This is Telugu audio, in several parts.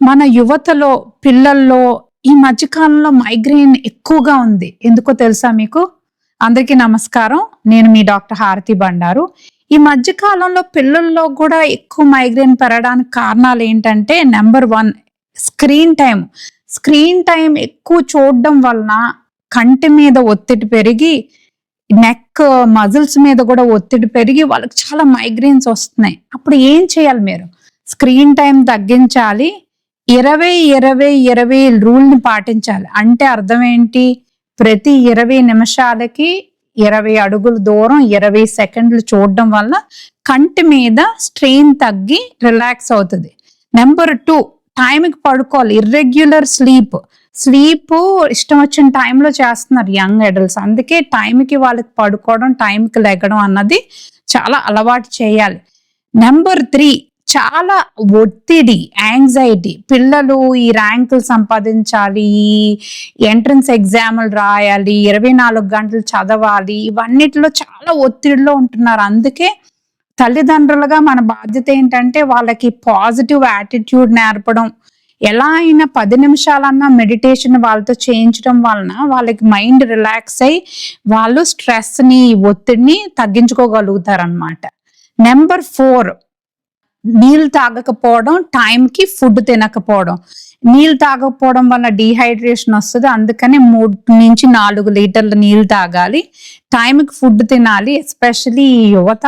మన యువతలో పిల్లల్లో ఈ మధ్యకాలంలో మైగ్రేన్ ఎక్కువగా ఉంది. ఎందుకో తెలుసా మీకు? అందరికీ నమస్కారం. నేను మీ డాక్టర్ హారతి బండారు. ఈ మధ్యకాలంలో పిల్లల్లో కూడా ఎక్కువ మైగ్రేన్ పెరగడానికి కారణాలు ఏంటంటే number one screen time screen time ఎక్కువ చూడడం వలన కంటి మీద ఒత్తిడి పెరిగి నెక్ మజిల్స్ మీద కూడా ఒత్తిడి పెరిగి వాళ్ళకి చాలా మైగ్రేన్స్ వస్తున్నాయి. అప్పుడు ఏం చేయాలి మీరు? స్క్రీన్ టైం తగ్గించాలి. ఇరవై ఇరవై ఇరవై రూల్ని పాటించాలి. అంటే అర్థం ఏంటి? ప్రతి ఇరవై నిమిషాలకి ఇరవై అడుగుల దూరం ఇరవై సెకండ్లు చూడడం వల్ల కంటి మీద స్ట్రెయిన్ తగ్గి రిలాక్స్ అవుతుంది. నెంబర్ టూ టైంకి పడుకోవాలి. Irregular sleep. స్లీప్ ఇష్టం వచ్చిన టైంలో చేస్తున్నారు యంగ్ అడల్ట్స్. అందుకే టైంకి వాళ్ళకి పడుకోవడం టైంకి లెగడం అన్నది చాలా అలవాటు చేయాలి. నెంబర్ త్రీ చాలా ఒత్తిడి యాంగ్జైటీ పిల్లలు ఈ ర్యాంకులు సంపాదించాలి ఈ ఎంట్రన్స్ ఎగ్జామ్లు రాయాలి ఇరవై నాలుగు గంటలు చదవాలి ఇవన్నిటిలో చాలా ఒత్తిడిలో ఉంటున్నారు. అందుకే తల్లిదండ్రులుగా మన బాధ్యత ఏంటంటే వాళ్ళకి పాజిటివ్ యాటిట్యూడ్ నేర్పడం. ఎలా అయినా పది నిమిషాలన్నా మెడిటేషన్ వాళ్ళతో చేయించడం వలన వాళ్ళకి మైండ్ రిలాక్స్ అయ్యి వాళ్ళు స్ట్రెస్ని ఒత్తిడిని తగ్గించుకోగలుగుతారనమాట నెంబర్ ఫోర్ నీళ్ళు తాగకపోవడం టైంకి ఫుడ్ తినకపోవడం. నీళ్ళు తాగకపోవడం వల్ల డీహైడ్రేషన్ వస్తుంది. అందుకని మూడు నుంచి నాలుగు లీటర్ల నీళ్ళు తాగాలి. టైంకి ఫుడ్ తినాలి ఎస్పెషలీ యువత.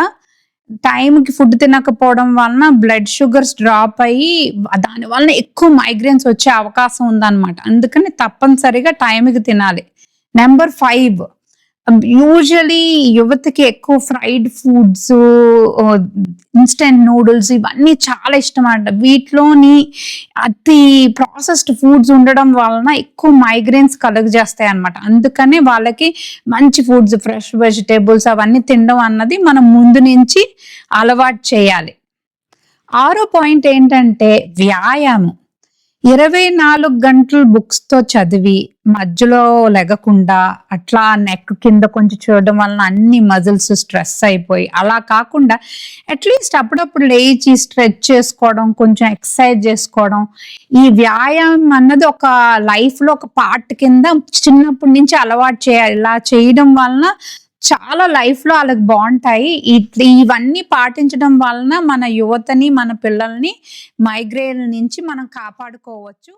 టైంకి ఫుడ్ తినకపోవడం వలన బ్లడ్ షుగర్స్ డ్రాప్ అయ్యి దాని వలన ఎక్కువ మైగ్రేన్స్ వచ్చే అవకాశం ఉందన్నమాట. అందుకని తప్పనిసరిగా టైంకి తినాలి. నెంబర్ ఫైవ్ Um, యూజువలీ యువతకి ఎక్కువ ఫ్రైడ్ ఫుడ్స్ ఇన్స్టెంట్ నూడిల్స్ ఇవన్నీ చాలా ఇష్టం అంట వీటిలోని అతి ప్రాసెస్డ్ ఫుడ్స్ ఉండడం వలన ఎక్కువ మైగ్రేన్స్ కలుగజేస్తాయి అనమాట అందుకనే వాళ్ళకి మంచి ఫుడ్స్ ఫ్రెష్ వెజిటేబుల్స్ అవన్నీ తినడం అన్నది మనం ముందు నుంచి అలవాటు చేయాలి. ఆరో పాయింట్ ఏంటంటే వ్యాయామం. ఇరవై నాలుగు గంటలు బుక్స్తో చదివి మధ్యలో లెగకుండా అట్లా నెక్ కింద కొంచెం చూడడం వలన అన్ని మజిల్స్ స్ట్రెస్ అయిపోయి అలా కాకుండా అట్లీస్ట్ అప్పుడప్పుడు లేచి స్ట్రెచ్ చేసుకోవడం కొంచెం ఎక్సర్సైజ్ చేసుకోవడం ఈ వ్యాయామం అన్నది ఒక లైఫ్లో ఒక పార్ట్ కింద చిన్నప్పటి నుంచి అలవాటు చేయాలి. ఇలా చేయడం వలన చాలా లైఫ్లో వాళ్ళకి బాగుంటాయి. ఇట్ల- ఇవన్నీ పాటించడం వలన మన యువతని మన పిల్లల్ని మైగ్రేన్ నుంచి మనం కాపాడుకోవచ్చు.